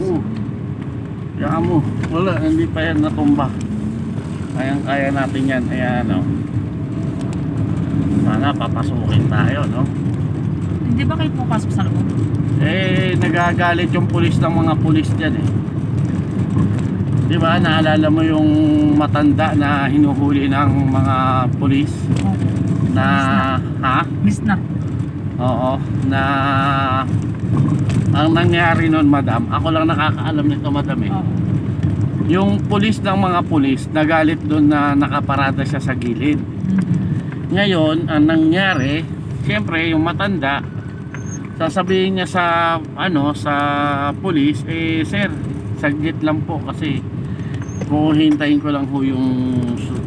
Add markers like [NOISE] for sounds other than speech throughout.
Oo. Kaya mo, wala, hindi pa yan natumba. Kayang kaya natin yan. Ayan, no. Sana papasukin tayo, no? Hindi ba kayo pupasok sa loob? Eh, nagagalit yung pulis ng mga pulis dyan eh. Di ba, naalala mo yung matanda na hinuhuli ng mga pulis Oo. na, ha? Miss na. Oo, na ang nangyari nun, madam, ako lang nakakaalam nito, madam eh. Oo. Yung pulis ng mga pulis, nagalit doon na nakaparada siya sa gilid. Mhm. Ngayon, ang nangyari, siyempre yung matanda, sasabihin niya sa ano sa pulis, eh sir, saglit lang po kasi kung hintayin ko lang ho yung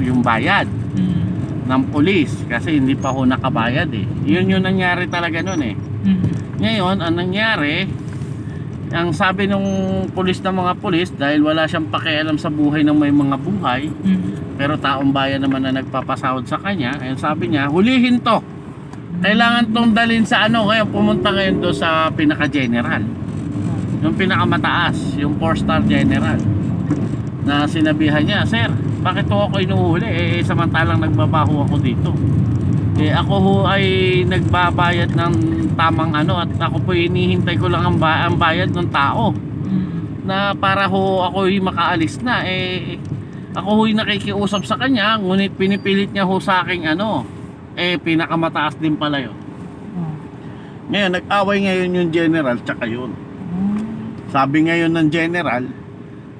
yung bayad Mhm. ng pulis kasi hindi pa ho nakabayad eh. Yun yung nangyari talaga noon eh. Mhm. Ngayon, ang nangyari, ang sabi ng pulis ng mga pulis dahil wala siyang pakialam sa buhay ng may mga buhay, Mhm. pero taong bayan naman na nagpapasahod sa kanya, ayun sabi niya, hulihin to. Kailangan tong dalhin sa ano, ngayon pumunta ngayon do sa pinaka-general. Yung pinakamataas, yung 4-star general. Na sinabihan niya, Sir, bakit to ako inuhuli? Eh, samantalang nagbabaho ako dito. Eh, ako ho ay nagbabayad ng tamang ano at ako po hinihintay ko lang ang, ba- ang bayad ng tao Mhm. na para ho ako makaalis na eh ako ho'y nakikiusap sa kanya ngunit pinipilit niya ho sa aking ano eh pinakamataas din pala yun Oo. ngayon nag-away ngayon yung general tsaka yun Oo. sabi ngayon ng general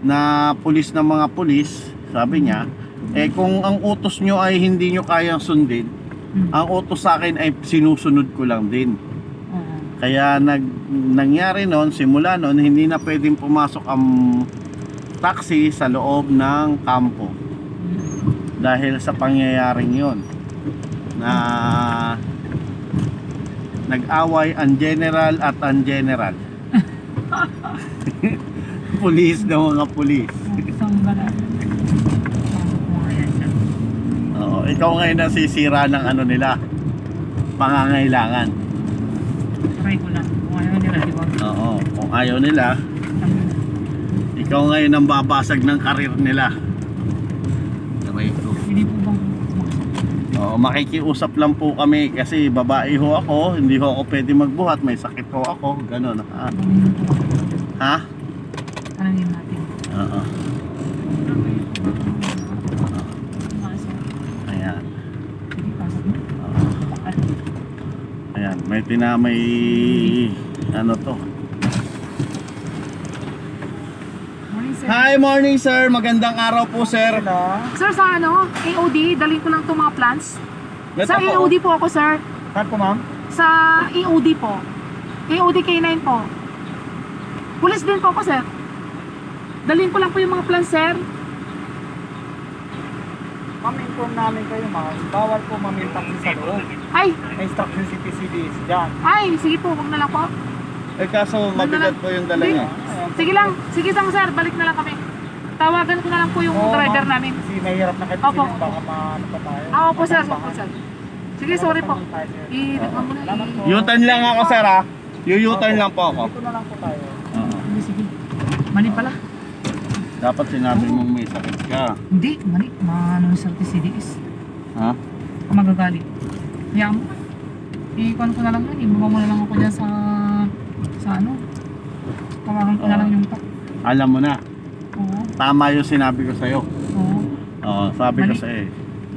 na pulis ng mga pulis sabi niya eh kung ang utos nyo ay hindi nyo kayang sundin Mhm. ang utos sa akin ay sinusunod ko lang din Oo. Kaya nag, nangyari noon, simula noon, hindi na pwedeng pumasok ang taxi sa loob ng kampo. Mhm. Dahil sa pangyayaring yon na nag-away ang general at ang general. [LAUGHS] [LAUGHS] pulis na mga pulis. Ikaw ngayon nasisira ng ano nila, pangangailangan. Try ko lang. Kung ayaw nila, di ba? Oo, kung ayaw nila, ikaw ngayon ang babasag ng karir nila. Sabay ko. Hindi po bang? Oo, makikiusap lang po kami kasi babae ho ako, hindi ho ako pwede magbuhat, may sakit ho ako, ganun. Ha? Ha? Tanungin natin. Oo. Ah, sir. Ayan. Sige, pasok mo. Oo. Bakal. Ayan, may tinamay ano to. Morning, sir. Hi, morning sir. Magandang araw po sir. Sir, sa ano? AOD, dalhin ko lang itong mga plants. sa Ito po. AOD po ako, sir. Saan po ma'am? Sa AOD po. AOD K9 po. Pulis din po ako, sir. Dalhin ko lang po yung mga plants, sir. Ma'am, inform namin kayo ma'am. Bawal po mamiltak sa loob. Ay, May instruction si PCDs dyan. ay, sige po, wag na lang po. Eh kaso mabigat po yung dala niya. Sige lang, sige lang, sir. Balik na lang kami. Tawagan ko na lang po yung Oo, driver ma'am. namin. Kasi mahirap na kayo Opo. Baka maano pa tayo. Ah, opo, sir. Opo, sir. Sige, sorry po. I, ano mo na, Salamat po. i... U-turn lang ako sir ha. U-turn lang po ako. Dito na lang po tayo. Oo. Sige, sige. Mali pala. Dapat sinabi mong may sakit ka. Hindi, mali. Maano sa TCDS. Ha? Magagalit. Kaya mo. I-con ko na lang yun. Ibaba mo na lang ako dyan sa... Sa ano. Tawagan ko na lang yung top. Alam mo na. Oo. Tama yung sinabi ko sa'yo. Oo. Oo, sabi ko sa'yo. eh.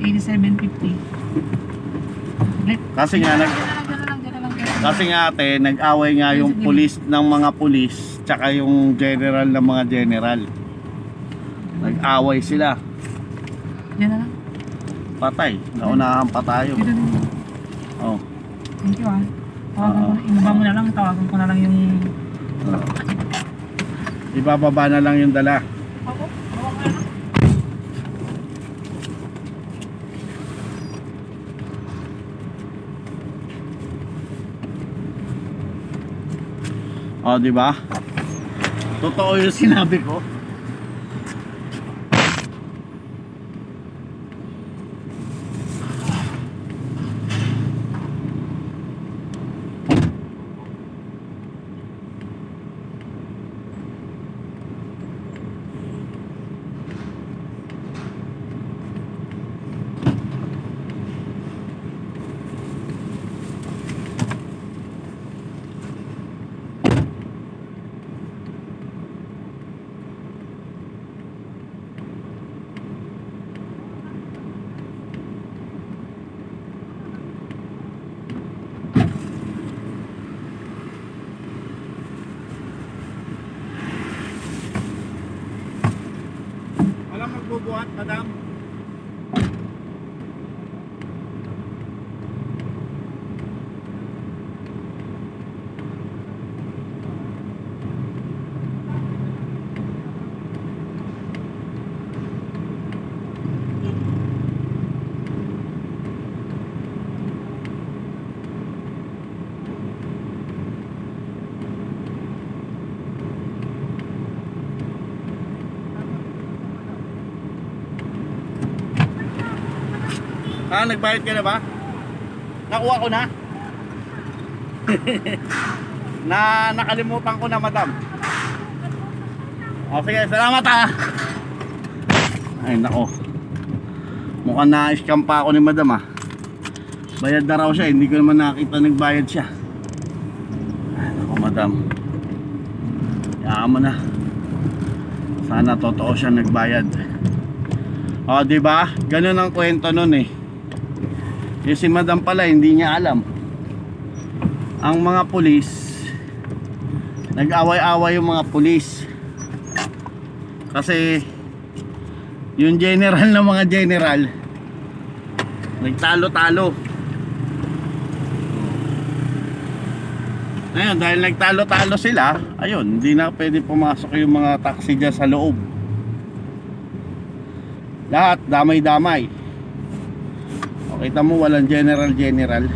8750. Ulit. Kasi nga, nag, Dyan lang, dyan na lang, dyan na lang, dyan na lang. kasi nga ate, nag-away nga yung Sige. pulis ng mga pulis tsaka yung general ng mga general. Nag-away sila. Dyan na lang. Patay. Naunahan pa tayo. Dito na lang. Oh. Thank you ah. Tawagan ko Oo. na. Ibaba mo na lang. Tawagan ko na lang yung... Oo. Ibababa na lang yung dala. Ako? Tawagan ko na lang. Oh, di ba? Totoo yung sinabi ko. Magbubuhat, madam? Ha, nagbayad ka na ba? Nakuha ko na. [LAUGHS] na nakalimutan ko na, madam. O sige, salamat ha. Ay, nako. Mukhang na-scam pa ako ni madam ha. Bayad na raw siya, hindi ko naman nakita nagbayad siya. Ay, nako, madam. Yaan mo na. Sana totoo siya nagbayad. O, di ba? Ganun ang kwento nun eh. Yung si madam pala, hindi niya alam. Ang mga pulis, nag-away-away yung mga pulis. Kasi, yung general [LAUGHS] ng mga general, nagtalo-talo. Ngayon, dahil nagtalo-talo sila, ayun, hindi na pwede pumasok yung mga taxi dyan sa loob. Lahat, damay-damay. Kita mo, walang general-general.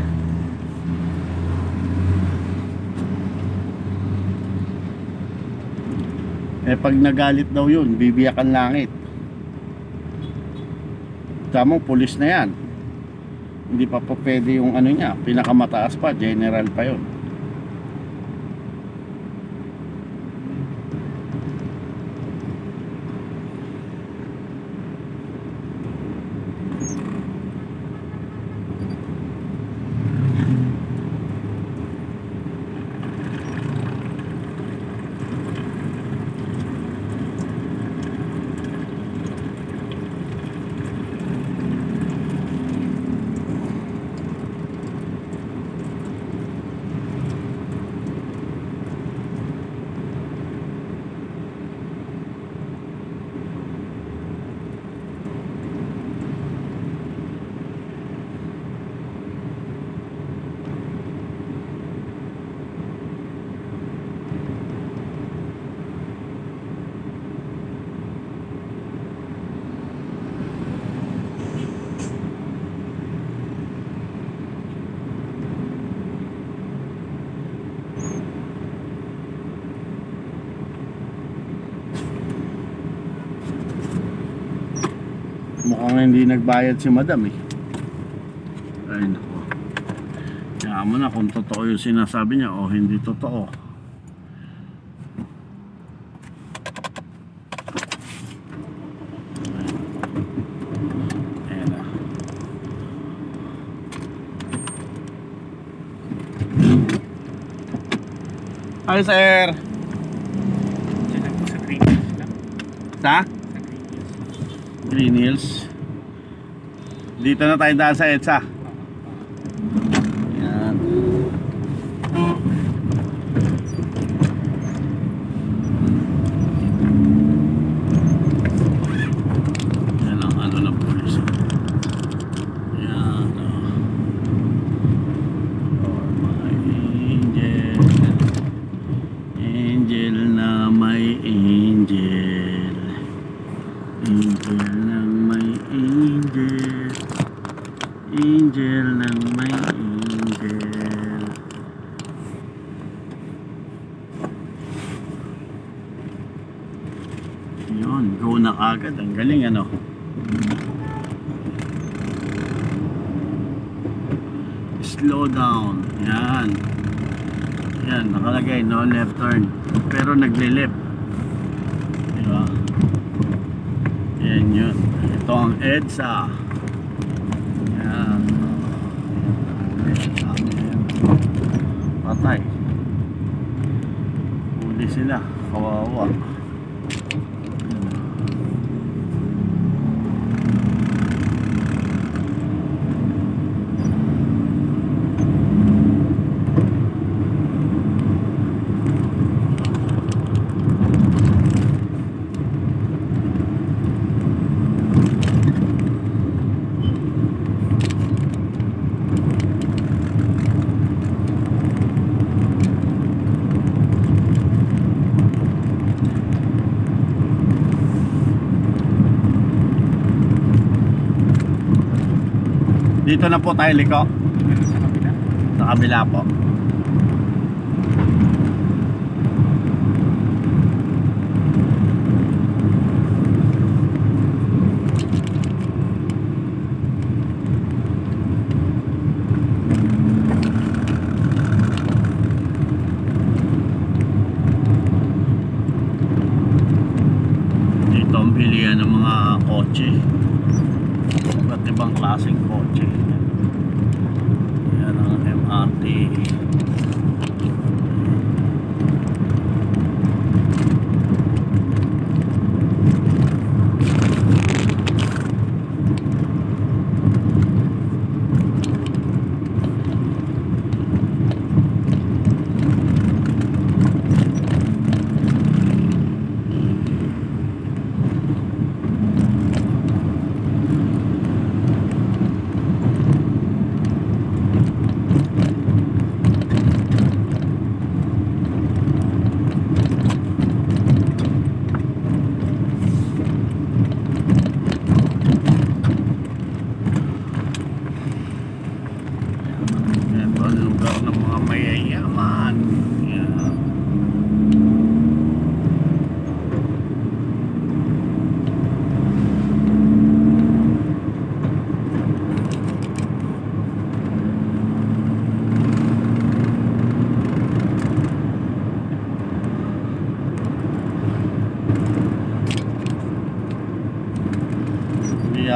Eh, pag nagalit daw yun, bibiyakan langit. Tama, pulis na yan. Hindi pa pa pwede yung ano niya, pinakamataas pa, general pa yun. Mukhang hindi nagbayad si madam eh. Ay nako. Kaya mo na kung totoo yung sinasabi niya o hindi totoo. Ayan na. Hi sir. Sa Green Hills lang. Sa? Sa Green Hills. Green Hills. Dito na tayo daan sa EDSA. Yan. Yan ang ano ng pulis. Yan. oh. Oh, my angel. Angel na may angel. Angel ng may angel Angel ng may angel Yun, go na agad. Ang galing ano. Slow down. Yan. Yan, nakalagay no left turn. Pero nagle-left. Diba? Yan yun. Ito ang EDSA. Yan. EDSA. Patay. Huli sila. Kawawa. Dito na po tayo liko. Sa kabila po. the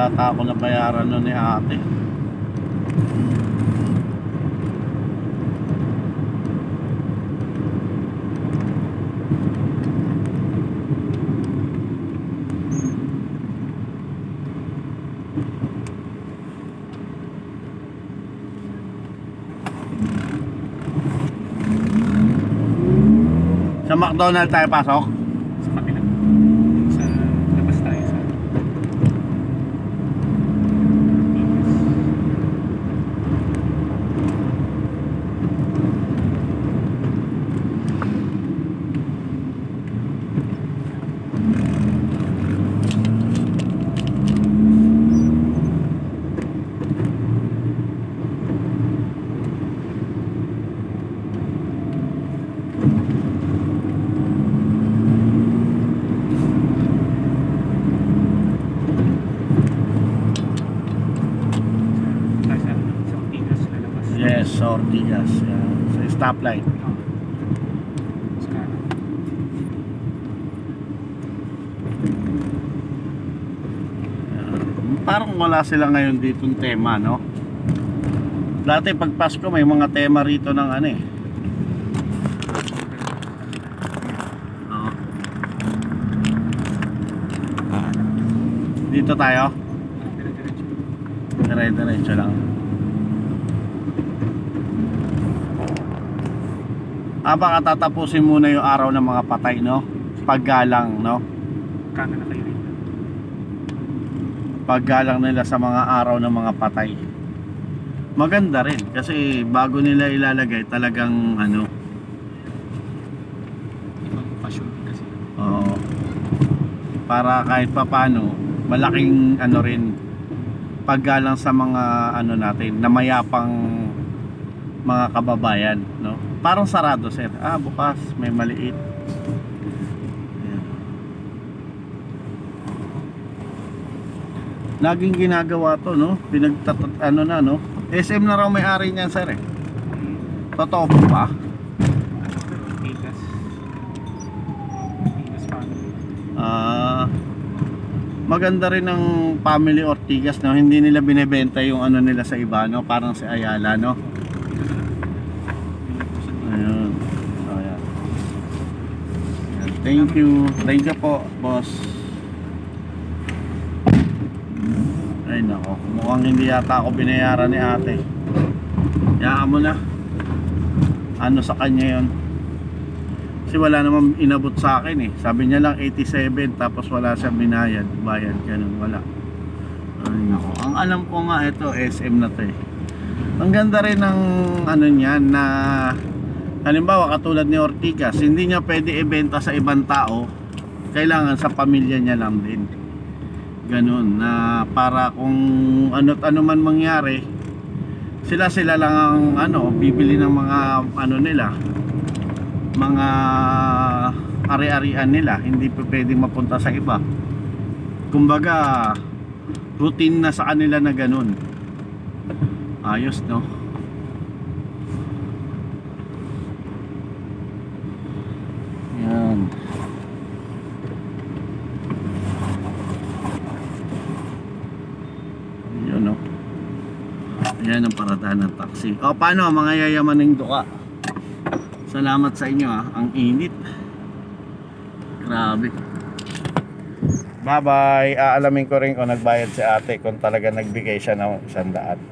yata ako nabayaran nun ni ate. Sa McDonald's tayo pasok? Sa kabila. Sa labas tayo sa... Tayo sa... Sa Ortigas, lalabas. Yes, sa Ortigas. Yan. Sa stoplight. Yan. Parang wala sila ngayon ditong tema, no? Dati pag Pasko may mga tema rito ng ano eh. Oo. Dito tayo. Dire-diretso lang. Ah, baka tatapusin muna yung araw ng mga patay, no? Paggalang, no? Kanan na kayo rin. Paggalang nila sa mga araw ng mga patay. Maganda rin kasi bago nila ilalagay talagang ano, Ibang passion kasi. oo, para kahit papano malaking ano rin paggalang sa mga ano natin na mayapang mga kababayan, no? Parang sarado sir. Ah, bukas may maliit. Ayan. Laging ginagawa to, no? Pinagtatat ano na, no? SM na raw may-ari niyan, sir, eh. Totoo po ba? Ah, maganda rin ng family Ortigas, no? Hindi nila binebenta yung ano nila sa iba, no? Parang si Ayala, no? Ayun. So, ayan. Ayan. Thank you. Thank you po, boss. Ay nako, mukhang hindi yata ako binayaran ni ate. Yaan mo na. Ano sa kanya yon? Kasi wala namang inabot sa akin eh. Sabi niya lang 87 tapos wala siyang binayad. Bayad ganun, wala. Ay nako. Ang alam ko nga ito, SM na to eh. Ang ganda rin ng ano niyan na halimbawa katulad ni Ortigas, hindi niya pwede ibenta sa ibang tao. Kailangan sa pamilya niya lang din. Ganun na para kung ano't ano man mangyari, Sila sila lang ang ano, bibili ng mga ano nila, mga ari-arian nila, hindi pa pwedeng mapunta sa iba. Kumbaga, routine na sa kanila na ganun. Ayos, no? Yan. Yun, no? Paradahan ng taxi. O, paano mga yayamaning duka? Salamat sa inyo, ha? Ang init. Grabe. Bye-bye. Aalamin ko rin kung nagbayad si ate kung talaga nagbigay siya ng isang daan.